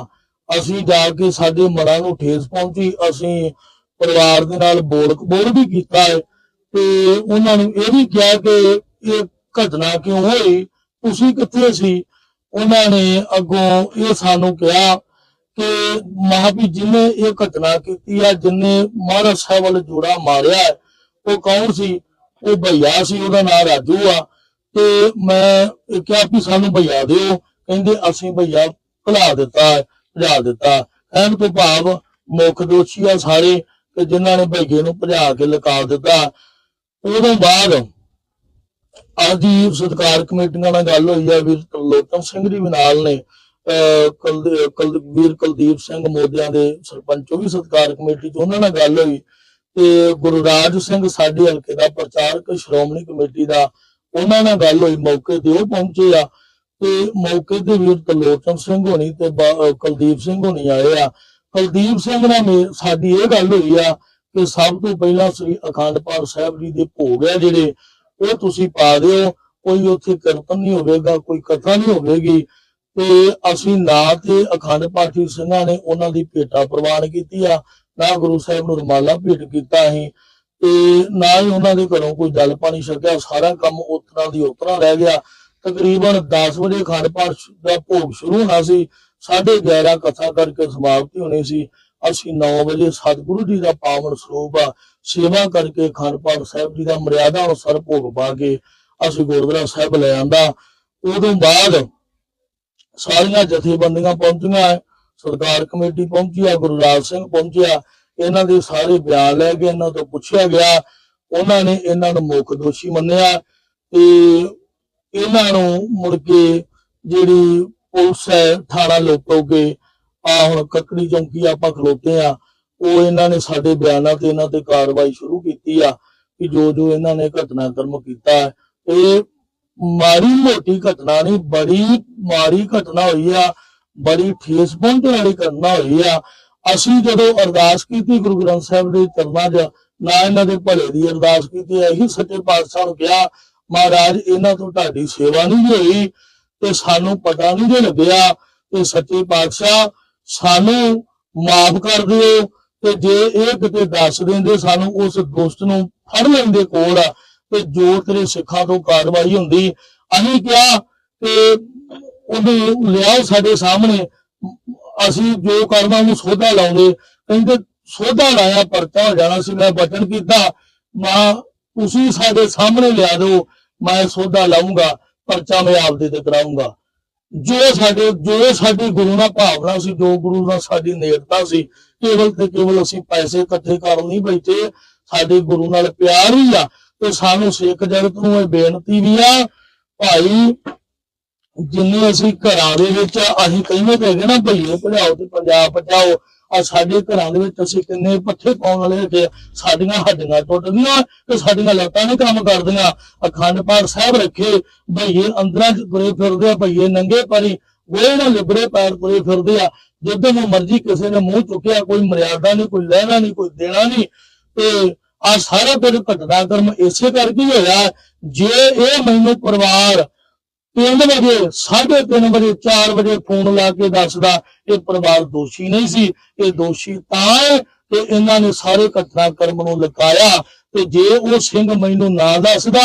ਅਸੀਂ ਜਾ ਕੇ ਸਾਡੇ ਮਨਾਂ ਨੂੰ ਠੇਸ ਪਹੁੰਚੀ। ਅਸੀਂ ਪਰਿਵਾਰ ਦੇ ਨਾਲ ਬੋਲ ਬੋਲ ਵੀ ਕੀਤਾ ਹੈ ਤੇ ਉਹਨਾਂ ਨੂੰ ਇਹ ਵੀ ਕਿਹਾ ਕਿ ਇਹ ਘਟਨਾ ਕਿਉਂ ਹੋਈ? ਤੁਸੀਂ ਕਿੱਥੇ ਸੀ? ਉਹਨਾਂ ਨੇ ਅੱਗੋਂ ਇਹ ਸਾਨੂੰ ਕਿਹਾ ਕਿ ਮਹਾਂ ਵੀ ਜਿਹਨੇ ਇਹ ਘਟਨਾ ਕੀਤੀ ਆ ਜਿਨੇ ਮਹਾਰਾਜ ਸਾਹਿਬ ਵਾਲੇ ਜੋੜਾ ਮਾਰਿਆ, ਉਹ ਕੌਣ ਸੀ? ਉਹ ਭਈਆ ਸੀ, ਉਹਦਾ ਨਾਮ ਰਾਜੂ ਆ। ਤੇ ਮੈਂ ਕਿਹਾ ਵੀ ਸਾਨੂੰ ਭਈਆ ਦਿਓ। ਕਹਿੰਦੇ ਅਸੀਂ ਭਈਆ ਭੁਲਾ ਦਿੱਤਾ, ਭਜਾ ਦਿੱਤਾ। ਕਹਿਣ ਤੋਂ ਭਾਵ ਮੁੱਖ ਦੋਸ਼ੀ ਆ ਸਾਰੇ ਕਿ ਜਿਨ੍ਹਾਂ ਨੇ ਭਈਏ ਨੂੰ ਭਜਾ ਕੇ ਲਗਾ ਦਿੱਤਾ। ਉਦੋਂ ਬਾਅਦ ਅੱਜ ਦੀ ਸਤਕਾਰ ਕਮੇਟੀਆਂ ਨਾਲ ਗੱਲ ਹੋਈ ਆ ਵੀਰ ਤਰਲੋਚਨ ਸਿੰਘ ਜੀ ਵੀ ਨੇ। ਅਹ ਕੁਲਦੀ- ਸਿੰਘ ਮੋਦਿਆਂ ਦੇ ਸਰਪੰਚ, ਉਹ ਵੀ ਸਤਕਾਰ ਕਮੇਟੀ ਚ ਉਹਨਾਂ ਨਾਲ ਗੱਲ ਹੋਈ। ਤੇ ਗੁਰਰਾਜ ਸਿੰਘ ਸਾਡੇ ਹਲਕੇ ਦਾ ਪ੍ਰਚਾਰਕ, ਸ਼੍ਰੋਮਣੀ ਕਮੇਟੀ ਦਾ ਉਹਨਾਂ ਨਾਲ ਗੱਲ ਹੋਈ, ਮੌਕੇ ਤੇ ਉਹ ਪਹੁੰਚੇ ਆ। ਤੇ ਮੌਕੇ ਤੇ ਵੀਰ ਤਰਲੋਚਨ ਸਿੰਘ ਹੋਣੀ ਤੇ ਬਾ- ਕੁਲਦੀਪ ਸਿੰਘ ਹੋਣੀ ਆਏ ਆ। ਕੁਲਦੀਪ ਸਿੰਘ ਨਾਲ ਸਾਡੀ ਇਹ ਗੱਲ ਹੋਈ ਆ ਕਿ ਸਭ ਤੋਂ ਪਹਿਲਾਂ ਸ੍ਰੀ ਅਖੰਡ ਪਾਠ ਸਾਹਿਬ ਜੀ ਦੇ ਭੋਗ ਆ ਜਿਹੜੇ ਉਹ ਤੁਸੀਂ ਪਾ ਦਿਓ, ਕੋਈ ਉੱਥੇ ਕੀਰਤਨ ਨਹੀਂ ਹੋਵੇਗਾ, ਕੋਈ ਕਥਾ ਨਹੀਂ ਹੋਵੇਗੀ। ਤੇ ਅਸੀਂ ਨਾ ਤੇ ਅਖੰਡ ਪਾਠੀ ਸਿੰਘਾਂ ਨੇ ਉਹਨਾਂ ਦੀ ਭੇਟਾ ਪ੍ਰਵਾਨ ਕੀਤੀ ਆ, ਨਾ ਗੁਰੂ ਸਾਹਿਬ ਨੂੰ ਰਮਾਲਾ ਭੇਟ ਕੀਤਾ ਅਸੀਂ, ਤੇ ਨਾ ਹੀ ਉਹਨਾਂ ਦੇ ਘਰੋਂ ਕੋਈ ਜਲ ਪਾਣੀ ਛਕਿਆ, ਸਾਰਾ ਕੰਮ ਉਤਰਾ ਦੀ ਉਤਰਾ ਰਹਿ ਗਿਆ। ਤਕਰੀਬਨ 10 ਵਜੇ ਅਖੰਡ ਪਾਠ ਦਾ ਭੋਗ ਸ਼ੁਰੂ ਹੋਣਾ ਸੀ 11:30 ਕਥਾ ਕਰਕੇ ਸਮਾਪਤੀ ਹੋਣੀ ਸੀ। ਅਸੀਂ 9 ਵਜੇ ਸਤਿਗੁਰੂ ਜੀ ਦਾ ਪਾਵਨ ਸਰੂਪ ਆ ਸੇਵਾ ਕਰਕੇ ਅਖੰਡ ਪਾਠ ਸਾਹਿਬ ਜੀ ਦਾ ਮਰਿਆਦਾ ਅਨੁਸਾਰ ਭੋਗ ਪਾ ਕੇ ਅਸੀਂ ਗੁਰਦੁਆਰਾ ਸਾਹਿਬ ਲੈ ਆਂਦਾ। ਉਦੋਂ ਬਾਅਦ ਸਾਰੀਆਂ ਜਥੇਬੰਦੀਆਂ ਪਹੁੰਚੀਆਂ ਹੈ, ਸਰਕਾਰ ਕਮੇਟੀ ਪਹੁੰਚੀ ਆ ਗੁਰਰਾਜ ਸਿੰਘ ਪਹੁੰਚਿਆ। ਇਹਨਾਂ ਦੇ ਸਾਰੇ ਬਿਆਨ ਲੈ ਕੇ ਇਹਨਾਂ ਤੋਂ ਪੁੱਛਿਆ ਗਿਆ। ਉਹਨਾਂ ਨੇ ਇਹਨਾਂ ਨੂੰ ਮੁੱਖ ਦੋਸ਼ੀ ਮੰਨਿਆ ਤੇ ਇਹਨਾਂ ਨੂੰ ਮੁੜ ਕੇ ਜਿਹੜੀ ਪੁਲਿਸ ਹੈ ਥਾਣਾ ਲੋਕੋਗੇ ਆ ਹੁਣ ਕੱਕੜੀ ਚੌਂਕੀ ਆਪਾਂ ਖਲੋਤੇ ਆ ਉਹ ਇਹਨਾਂ ਨੇ ਸਾਡੇ ਬਿਆਨਾਂ ਤੇ ਇਹਨਾਂ ਤੇ ਕਾਰਵਾਈ ਸ਼ੁਰੂ ਕੀਤੀ ਆ ਕਿ ਜੋ ਜੋ ਇਹਨਾਂ ਨੇ ਘਟਨਾਕ੍ਰਮ ਕੀਤਾ ਇਹ ਮਾੜੀ ਮੋਟੀ ਘਟਨਾ ਨਹੀਂ, ਬੜੀ ਮਾੜੀ ਘਟਨਾ ਹੋਈ ਆ, ਬੜੀ ਠੇਸ ਪਹੁੰਚਣ ਵਾਲੀ ਘਟਨਾ ਹੋਈ ਆ। ਅਸੀਂ ਜਦੋਂ ਅਰਦਾਸ ਕੀਤੀ ਗੁਰੂ ਗ੍ਰੰਥ ਸਾਹਿਬ ਦੇ ਚਰਨਾਂ 'ਚ, ਨਾ ਇਹਨਾਂ ਦੇ ਭਲੇ ਦੀ ਅਰਦਾਸ ਕੀਤੀ, ਇਹੀ ਸੱਚੇ ਪਾਤਸ਼ਾਹ ਨੂੰ ਕਿਹਾ, ਮਹਾਰਾਜ, ਇਹਨਾਂ ਤੋਂ ਤੁਹਾਡੀ ਸੇਵਾ ਨਹੀਂ ਹੋਈ ਤੇ ਸਾਨੂੰ ਪਤਾ ਨਹੀਂ ਜੇ ਲੱਗਿਆ ਤੇ ਸੱਚੇ ਪਾਤਸ਼ਾਹ ਸਾਨੂੰ ਮਾਫ ਕਰ ਦਿਓ ਤੇ ਜੇ ਇਹ ਕਿਤੇ ਦੱਸ ਦਿੰਦੇ ਸਾਨੂੰ ਉਸ ਦੋਸਤ ਨੂੰ ਫੜ ਲੈਂਦੇ ਕੋਲ ਤੇ ਜੋ ਤੇਰੇ ਸਿੱਖਾਂ ਤੋਂ ਕਾਰਵਾਈ ਹੁੰਦੀ, ਅਸੀਂ ਕਿਹਾ ਤੇ ਉਹਨੂੰ ਲਿਆਓ ਸਾਡੇ ਸਾਹਮਣੇ, ਅਸੀਂ ਜੋ ਕਰਨਾ ਉਹਨੂੰ ਸੋਧਾ ਲਾਉਂਦੇ। ਕਹਿੰਦੇ ਸੋਧਾ ਲਾਇਆ, ਪਰਚਾ ਹੋ ਜਾਣਾ ਸੀ, ਮੈਂ ਬਚਨ ਕੀਤਾ। ਮਾਂ ਤੁਸੀਂ ਸਾਡੇ ਸਾਹਮਣੇ ਲਿਆ ਦਿਓ, ਮੈਂ ਸੋਧਾ ਲਾਉਂਗਾ ਪਰਚਾ ਮੈਂ ਆਪਦੇ ਤੇ ਕਰਾਉਂਗਾ ਜੋ ਸਾਡੇ ਜੋ ਸਾਡੀ ਗੁਰੂ ਨਾਲ ਭਾਵਨਾ ਸੀ, ਜੋ ਗੁਰੂ ਨਾਲ ਸਾਡੀ ਨੇੜਤਾ ਸੀ, ਕੇਵਲ ਤੇ ਕੇਵਲ ਅਸੀਂ ਪੈਸੇ ਇਕੱਠੇ ਕਰਨ ਨਹੀਂ ਬੈਠੇ ਸਾਡੇ ਗੁਰੂ ਨਾਲ ਪਿਆਰ ਵੀ ਆ, ਤੇ ਸਾਨੂੰ ਸਿੱਖ ਜਗਤ ਨੂੰ ਇਹ ਬੇਨਤੀ ਵੀ ਆ, ਭਾਈ ਜਿੰਨੇ ਅਸੀਂ ਘਰਾਂ ਦੇ ਵਿੱਚ ਅਸੀਂ ਕਹਿੰਦੇ ਤੇ ਹੈਗੇ ਨਾ, ਭਈਏ ਭਜਾਓ ਤੇ ਪੰਜਾਬ ਬਚਾਓ ਆ ਸਾਡੇ ਘਰਾਂ ਦੇ ਵਿੱਚ ਅਸੀਂ ਕਿੰਨੇ ਪੱਠੇ ਪਾਉਣ ਵਾਲੇ ਹੈਗੇ ਸਾਡੀਆਂ ਹੱਡੀਆਂ ਟੁੱਟਦੀਆਂ ਤੇ ਸਾਡੀਆਂ ਲੱਤਾਂ ਨਹੀਂ ਕੰਮ ਕਰਦੀਆਂ। ਅਖੰਡ ਪਾਠ ਸਾਹਿਬ ਰੱਖੇ। ਭਈਏ ਅੰਦਰਾਂ ਚ ਤੁਰੇ ਫਿਰਦੇ ਆ ਭਈਏ ਨੰਗੇ ਪੈਰੀ ਗੋਏ ਨਾਲ ਲਿਬੜੇ ਪੈਰ ਤੁਰੇ ਫਿਰਦੇ ਆ। ਜਦੋਂ ਨੂੰ ਮਰਜ਼ੀ ਕਿਸੇ ਨੇ ਮੂੰਹ ਚੁੱਕਿਆ, ਕੋਈ ਮਰਿਆਦਾ ਨਹੀਂ, ਕੋਈ ਲੈਣਾ ਨਹੀਂ, ਕੋਈ ਦੇਣਾ ਨਹੀਂ। ਤੇ ਆ ਸਾਰਾ ਕੁਝ ਘਟਨਾਕ੍ਰਮ ਇਸੇ ਕਰਕੇ ਹੋਇਆ। ਜੇ ਇਹ ਮੈਨੂੰ ਪਰਿਵਾਰ ਤਿੰਨ ਵਜੇ 3:30 ਵਜੇ 4 ਵਜੇ ਫੋਨ ਲਾ ਕੇ ਦੱਸਦਾ ਇਹ ਪਰਿਵਾਰ ਦੋਸ਼ੀ ਨਹੀਂ ਸੀ ਇਹ ਦੋਸ਼ੀ ਤਾਂ ਹੈ ਕਿ ਇਹਨਾਂ ਨੇ ਸਾਰੇ ਘਟਨਾਕ੍ਰਮ ਨੂੰ ਲੁਕਾਇਆ ਤੇ ਜੇ ਉਹ ਸਿੰਘ ਮੈਨੂੰ ਨਾ ਦੱਸਦਾ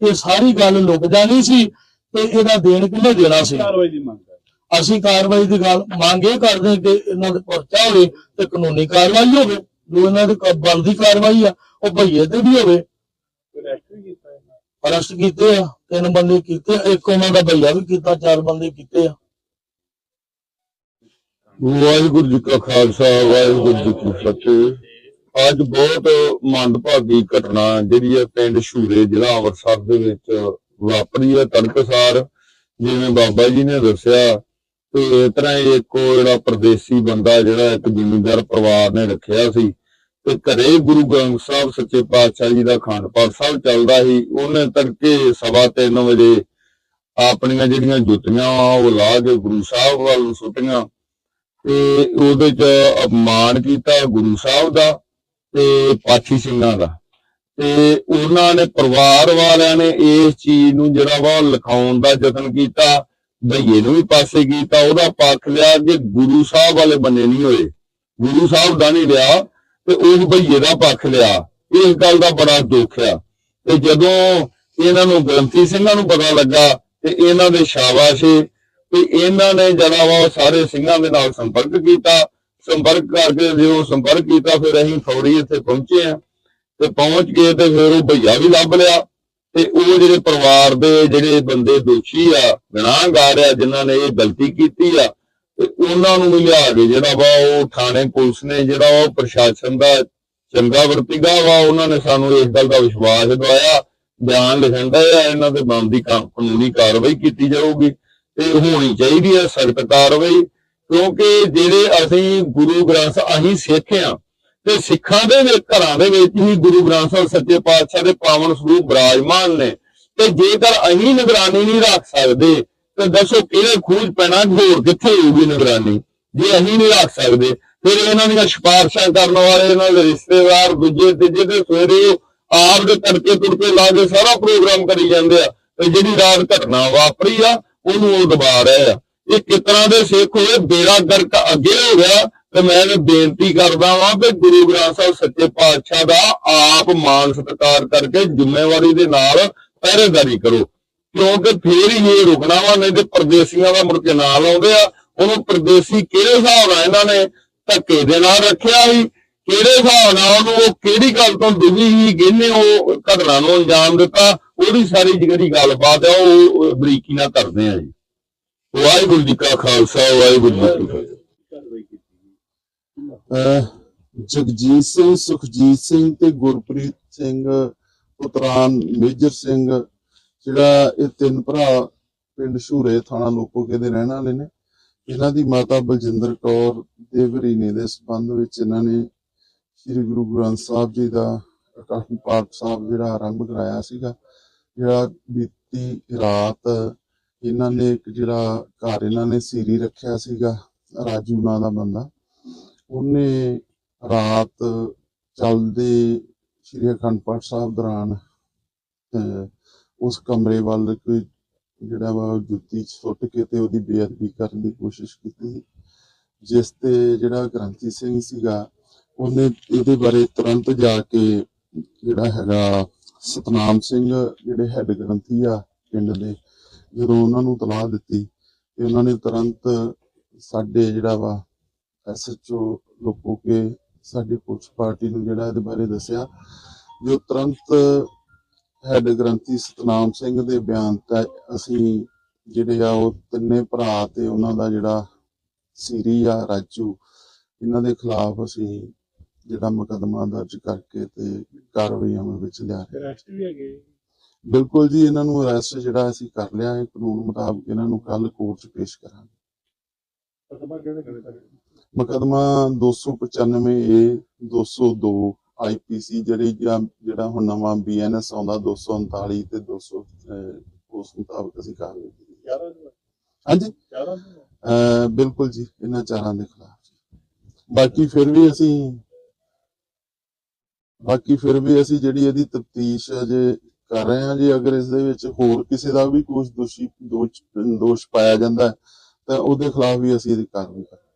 ਇਹ ਸਾਰੀ ਗੱਲ ਲੁਕ ਜਾਣੀ ਸੀ ਤੇ ਇਹਦਾ ਦੇਣ ਕਿਹਨੇ ਦੇਣਾ ਸੀ? ਕਾਰਵਾਈ ਦੀ ਮੰਗ ਹੈ। ਅਸੀਂ ਕਾਰਵਾਈ ਦੀ ਗੱਲ ਮੰਗ ਕਰਦੇ ਕਿ ਇਹਨਾਂ ਦੇ ਪਰਚਾ ਹੋਵੇ ਤੇ ਕਾਨੂੰਨੀ ਕਾਰਵਾਈ ਹੋਵੇ ਜੋ ਇਹਨਾਂ ਦੇ ਬਣਦੀ ਕਾਰਵਾਈ ਆ ਉਹ ਭਈਏ ਤੇ ਵੀ ਹੋਵੇ। ਅਰੈਸਟ ਕੀਤੇ ਆ ਤਿੰਨ ਬੰਦੇ ਕੀਤੇ ਆ, ਇੱਕ ਉਹਨਾਂ ਦਾ ਭਈਆ ਵੀ ਕੀਤਾ ਚਾਰ ਬੰਦੇ ਕੀਤੇ ਆ। ਵਾਹਿਗੁਰੂ ਜੀ ਕਾ ਖਾਲਸਾ ਵਾਹਿਗੁਰੂ ਜੀ ਕੀ ਫਤਿਹ। ਅੱਜ ਬਹੁਤ ਮੰਦਭਾਗੀ ਘਟਨਾ ਜਿਹੜੀ ਹੈ ਪਿੰਡ ਸ਼ੂਰੇ ਜ਼ਿਲ੍ਹਾ ਅੰਮ੍ਰਿਤਸਰ ਦੇ ਵਿੱਚ ਵਾਪਰੀ ਹੈ ਤੜਕਸਾਰ। ਜਿਵੇਂ ਬਾਬਾ ਜੀ ਨੇ ਦੱਸਿਆ ਤੇ ਇਸ ਤਰ੍ਹਾਂ ਹੀ ਇੱਕ ਉਹ ਜਿਹੜਾ ਪਰਦੇਸੀ ਬੰਦਾ ਜਿਹੜਾ ਇੱਕ ਜ਼ਿਮੀਂਦਾਰ ਪਰਿਵਾਰ ਨੇ ਰੱਖਿਆ ਸੀ ਤੇ ਘਰੇ ਗੁਰੂ ਗ੍ਰੰਥ ਸਾਹਿਬ ਸੱਚੇ ਪਾਤਸ਼ਾਹ ਜੀ ਦਾ ਅਖੰਡ ਪਾਠ ਸਾਹਿਬ ਚੱਲਦਾ ਸੀ। ਉਹਨੇ ਤੜਕੇ ਸਵਾ ਤਿੰਨ ਵਜੇ ਆਪਣੀਆਂ ਜਿਹੜੀਆਂ ਜੁੱਤੀਆਂ ਆ, ਉਹ ਲਾ ਕੇ ਗੁਰੂ ਸਾਹਿਬ ਵੱਲ ਨੂੰ ਸੁੱਟੀਆਂ ਤੇ ਉਹਦੇ ਚ ਅਪਮਾਨ ਕੀਤਾ ਗੁਰੂ ਸਾਹਿਬ ਦਾ ਤੇ ਪਾਠੀ ਸਿੰਘਾਂ ਦਾ। ਤੇ ਉਹਨਾਂ ਨੇ ਪਰਿਵਾਰ ਵਾਲਿਆਂ ਨੇ ਇਸ ਚੀਜ਼ ਨੂੰ ਜਿਹੜਾ ਵਾ ਲਿਖਾਉਣ ਦਾ ਯਤਨ ਕੀਤਾ ਬਈਏ ਨੂੰ ਵੀ ਪਾਸੇ ਕੀਤਾ, ਉਹਦਾ ਪੱਖ ਲਿਆ ਕਿ ਗੁਰੂ ਸਾਹਿਬ ਵਾਲੇ ਬੰਨੇ ਨਹੀਂ ਹੋਏ। ਗੁਰੂ ਸਾਹਿਬ ਦਾ ਨਹੀਂ ਰਿਹਾ। ਤੇ ਉਸ ਭਈਏ ਦਾ ਪੱਖ ਲਿਆ। ਇਸ ਗੱਲ ਦਾ ਬੜਾ ਦੁੱਖ ਆ। ਤੇ ਜਦੋਂ ਇਹਨਾਂ ਨੂੰ ਗ੍ਰੰਥੀ ਸਿੰਘਾਂ ਨੂੰ ਪਤਾ ਲੱਗਾ ਤੇ ਇਹਨਾਂ ਦੇ ਸ਼ਾਬਾਸ਼ੇ ਤੇ ਇਹਨਾਂ ਨੇ ਜਿਹੜਾ ਵਾ ਸਾਰੇ ਸਿੰਘਾਂ ਦੇ ਨਾਲ ਸੰਪਰਕ ਕੀਤਾ। ਸੰਪਰਕ ਕਰਕੇ ਜਦੋਂ ਸੰਪਰਕ ਕੀਤਾ, ਫਿਰ ਅਸੀਂ ਫੌਰੀ ਇੱਥੇ ਪਹੁੰਚੇ ਆ। ਤੇ ਪਹੁੰਚ ਕੇ ਤੇ ਫਿਰ ਉਹ ਭਈਆ ਵੀ ਲੱਭ ਲਿਆ। ਤੇ ਉਹ ਜਿਹੜੇ ਪਰਿਵਾਰ ਦੇ ਜਿਹੜੇ ਬੰਦੇ ਦੋਸ਼ੀ ਆ, ਗੁਨਾਹਗਾਰ ਆ, ਜਿਨ੍ਹਾਂ ਨੇ ਇਹ ਗਲਤੀ ਕੀਤੀ ਆ ਤੇ ਉਹਨਾਂ ਨੂੰ ਵੀ ਲਿਆ ਕੇ ਜਿਹੜਾ ਵਾ ਉਹ ਥਾਣੇ ਪੁਲਿਸ ਨੇ ਜਿਹੜਾ ਉਹ ਪ੍ਰਸ਼ਾਸਨ ਦਾ ਚੰਗਾ ਵਰਤੀਗਾ ਵਾ, ਉਹਨਾਂ ਨੇ ਸਾਨੂੰ ਇਸ ਗੱਲ ਦਾ ਵਿਸ਼ਵਾਸ ਦਿਵਾਇਆ, ਬਿਆਨ ਲਿਖਣ ਦਾ ਇਹਨਾਂ ਦੇ ਬਣਦੀ ਕਾਨੂੰਨੀ ਕਾਰਵਾਈ ਕੀਤੀ ਜਾਊਗੀ ਤੇ ਹੋਣੀ ਚਾਹੀਦੀ ਹੈ ਸਖਤ ਕਾਰਵਾਈ, ਕਿਉਂਕਿ ਜਿਹੜੇ ਅਸੀਂ ਗੁਰੂ ਗ੍ਰੰਥ ਅਸੀਂ ਸਿੱਖ ਆ, ਤੇ ਸਿੱਖਾਂ ਦੇ ਵਿੱਚ, ਘਰਾਂ ਦੇ ਵਿੱਚ ਹੀ ਗੁਰੂ ਗ੍ਰੰਥ ਸਾਹਿਬ ਸੱਚੇ ਪਾਤਸ਼ਾਹ ਦੇ ਪਾਵਨ ਸਰੂਪ ਬਰਾਜਮਾਨ ਨੇ, ਤੇ ਜੇਕਰ ਅਸੀਂ ਨਿਗਰਾਨੀ ਨਹੀਂ ਰੱਖ ਸਕਦੇ ਤੇ ਦੱਸੋ ਕਿਹੜੇ ਖੂਜ ਪੈਣਾ ਹੋਰ ਕਿੱਥੇ ਹੋਊਗੀ ਨਿਗਰਾਨੀ? ਜੇ ਅਸੀਂ ਨਹੀਂ ਰੱਖ ਸਕਦੇ, ਫਿਰ ਇਹਨਾਂ ਦੀਆਂ ਸਿਫਾਰਸ਼ਾਂ ਕਰਨ ਵਾਲੇ, ਇਹਨਾਂ ਦੇ ਰਿਸ਼ਤੇਦਾਰ ਦੂਜੇ ਤੀਜੇ ਤੇ ਸਵੇਰੇ ਆਪ ਦੇ ਤੜਕੇ ਤੁੜਕੇ ਲਾ ਕੇ ਸਾਰਾ ਪ੍ਰੋਗਰਾਮ ਕਰੀ ਜਾਂਦੇ ਆ, ਤੇ ਜਿਹੜੀ ਰਾਤ ਘਟਨਾ ਵਾਪਰੀ ਆ, ਉਹਨੂੰ ਉਹ ਦਬਾ ਰਹੇ ਆ। ਇਹ ਕਿਸ ਤਰ੍ਹਾਂ ਦੇ ਸਿੱਖ ਹੋਏ? ਬੇੜਾ ਗਰਕ ਅੱਗੇ ਹੋ ਗਿਆ, ਤੇ ਮੈਂ ਇਹ ਬੇਨਤੀ ਕਰਦਾ ਵਾਂ ਕਿ ਗੁਰੂ ਗ੍ਰੰਥ ਸਾਹਿਬ ਸੱਚੇ ਪਾਤਸ਼ਾਹ ਦਾ ਆਪ ਮਾਨ ਸਤਿਕਾਰ ਕਰਕੇ ਜ਼ਿੰਮੇਵਾਰੀ ਦੇ ਨਾਲ ਪਹਿਰੇਦਾਰੀ ਕਰੋ। ਕਿਉਂਕਿ ਫੇਰ ਹੀ ਇਹ ਰੁਕਣਾ ਵਾ, ਨਹੀਂ ਤੇ ਪਰਦੇਸੀਆਂ ਦਾ ਮੁੜ ਕੇ ਨਾਲ ਆਉਂਦੇ ਆ। ਉਹਨੂੰ ਪਰਦੇਸੀ ਕਿਹੜੇ ਹਿਸਾਬ ਨਾਲ ਇਹਨਾਂ ਨੇ ਧੱਕੇ ਦੇ ਨਾਲ ਰੱਖਿਆ ਸੀ? ਕਿਹੜੇ ਹਿਸਾਬ ਨਾਲ ਉਹਨੂੰ ਉਹ ਕਿਹੜੀ ਗੱਲ ਤੋਂ ਦੁਖੀ ਸੀ ਕਿਹਨੇ ਉਹ ਘਟਨਾ ਨੂੰ ਅੰਜਾਮ ਦਿੱਤਾ? ਉਹਦੀ ਸਾਰੀ ਜਿਹੜੀ ਗੱਲਬਾਤ ਹੈ ਉਹ ਬਰੀਕੀ ਨਾਲ ਕਰਦੇ ਆ ਜੀ। ਵਾਹਿਗੁਰੂ ਜੀ ਕਾ ਖਾਲਸਾ, ਵਾਹਿਗੁਰੂ ਜੀ ਕੀ ਫਤਿਹ। ਅਹ ਜਗਜੀਤ ਸਿੰਘ, ਸੁਖਜੀਤ ਸਿੰਘ ਤੇ ਗੁਰਪ੍ਰੀਤ ਸਿੰਘ ਪੁੱਤਰਾਨ ਮੇਜਰ ਸਿੰਘ ਜਿਹੜਾ ਇਹ ਤਿੰਨ ਭਰਾ ਪਿੰਡ ਸ਼ੂਰੇ ਥਾਣਾ ਲੋਪੋਕੇ ਦੇ ਰਹਿਣ ਵਾਲੇ ਨੇ ਇਹਨਾਂ ਦੀ ਮਾਤਾ ਬਲਜਿੰਦਰ ਕੌਰ ਦੇ ਦੇ ਸੰਬੰਧ ਵਿੱਚ ਇਹਨਾਂ ਨੇ ਸ੍ਰੀ ਗੁਰੂ ਗ੍ਰੰਥ ਸਾਹਿਬ ਜੀ ਦਾ ਅਕਾਲ ਪਾਠ ਸਾਹਿਬ ਜਿਹੜਾ ਆਰੰਭ ਕਰਾਇਆ ਸੀਗਾ ਜਿਹੜਾ ਬੀਤੀ ਰਾਤ ਇਹਨਾਂ ਨੇ ਇੱਕ ਜਿਹੜਾ ਘਰ ਇਹਨਾਂ ਨੇ ਸੀਰੀ ਰੱਖਿਆ ਸੀਗਾ ਰਾਜੂ ਨਾਂ ਦਾ ਬੰਦਾ। ਉਹਨੇ ਰਾਤ ਚੱਲਦੇ ਸ਼੍ਰੀ ਅਖੰਡ ਪਾਠ ਸਾਹਿਬ ਦੌਰਾਨ ਅਹ, ਉਸ ਕਮਰੇ ਵੱਲ ਕੋਈ ਜਿਹੜਾ ਵਾ ਜੁੱਤੀ ਸੁੱਟ ਕੇ ਤੇ ਉਹਦੀ ਬੇਅਦਬੀ ਕਰਨ ਦੀ ਕੋਸ਼ਿਸ਼ ਕੀਤੀ ਜਿਸ ਤੇ ਜਿਹੜਾ ਗ੍ਰੰਥੀ ਸਿੰਘ ਸੀਗਾ, ਉਹਨੇ ਇਹਦੇ ਬਾਰੇ ਤੁਰੰਤ ਜਾ ਕੇ ਜਿਹੜਾ ਹੈਗਾ ਸਤਨਾਮ ਸਿੰਘ, ਜਿਹੜੇ ਹੈੱਡ ਗ੍ਰੰਥੀ ਆ ਪਿੰਡ ਦੇ, ਜਦੋਂ ਉਹਨਾਂ ਨੂੰ ਤਲਾਹ ਦਿੱਤੀ ਤੇ ਉਹਨਾਂ ਨੇ ਤੁਰੰਤ ਸਾਡੇ ਜਿਹੜਾ ਵਾ ਐਸਐਚਓ ਲੋਕੋ ਕੇ ਸਾਡੀ ਪੁਲਿਸ ਪਾਰਟੀ ਨੂੰ ਜਿਹੜਾ ਇਹਦੇ ਬਾਰੇ ਦੱਸਿਆ, ਜੋ ਤੁਰੰਤ ਹੈਡ ਗ੍ਰੰਥੀ ਸਤਨਾਮ ਸਿੰਘ ਦੇ ਬਿਆਨ ਤੇ ਅਸੀਂ ਜਿਹੜੇ ਆ ਉਹ ਤਿੰਨੇ ਭਰਾ ਤੇ ਉਹਨਾਂ ਦਾ ਜਿਹੜਾ ਸੀਰੀ ਆ ਰਾਜੂ ਇਹਨਾਂ ਦੇ ਖਿਲਾਫ ਅਸੀਂ ਜਿਹੜਾ ਮੁਕੱਦਮਾ ਦਰਜ ਕਰਕੇ ਤੇ ਕਾਰਵਾਈ ਅਮਲ ਵਿੱਚ ਲਿਆ ਰਹੇ ਅਰੈਸਟ ਵੀ ਹੈਗੇ ਬਿਲਕੁਲ ਜੀ ਇਹਨਾਂ ਨੂੰ ਅਰੈਸਟ ਜਿਹੜਾ ਅਸੀਂ ਕਰ ਲਿਆ ਹੈ ਕਾਨੂੰਨ ਮੁਤਾਬਕ ਇਹਨਾਂ ਨੂੰ ਕੱਲ ਕੋਰਟ 'ਚ ਪੇਸ਼ ਕਰਾਂਗੇ। ਪਤਮਾ ਕਿਹੜੇ ਕਰੇ ਮੁਕੱਦਮਾ 295 ਏ 202 ਆਈਪੀਸੀ ਜਿਹੜੀ ਜਾਂ ਜਿਹੜਾ ਹੁਣ ਨਵਾਂ ਬੀਐਨਐਸ ਆਉਂਦਾ 239 ਤੇ 200 ਅਹ, ਉਸ ਮੁਤਾਬਕ ਅਸੀਂ ਕਾਰਵਾਈ ਕੀਤੀ ਹਾਂਜੀ? ਬਿਲਕੁਲ ਜੀ ਇਹਨਾਂ ਚਾਰਾਂ ਦੇ ਖਿਲਾਫ ਬਾਕੀ ਫਿਰ ਵੀ ਅਸੀਂ ਬਾਕੀ ਫਿਰ ਵੀ ਅਸੀਂ ਜਿਹੜੀ ਇਹਦੀ ਤਫਤੀਸ਼ ਅਜੇ ਕਰ ਰਹੇ ਹਾਂ ਜੀ ਅਗਰ ਇਸ ਦੇ ਵਿੱਚ ਹੋਰ ਕਿਸੇ ਦਾ ਵੀ ਕੁਝ ਦੋਸ਼ੀ ਦੋਸ਼ ਪਾਇਆ ਜਾਂਦਾ ਤਾਂ ਉਹਦੇ ਖਿਲਾਫ ਵੀ ਅਸੀਂ ਇਹਦੀ ਕਾਰਵਾਈ ਕਰਾਂਗੇ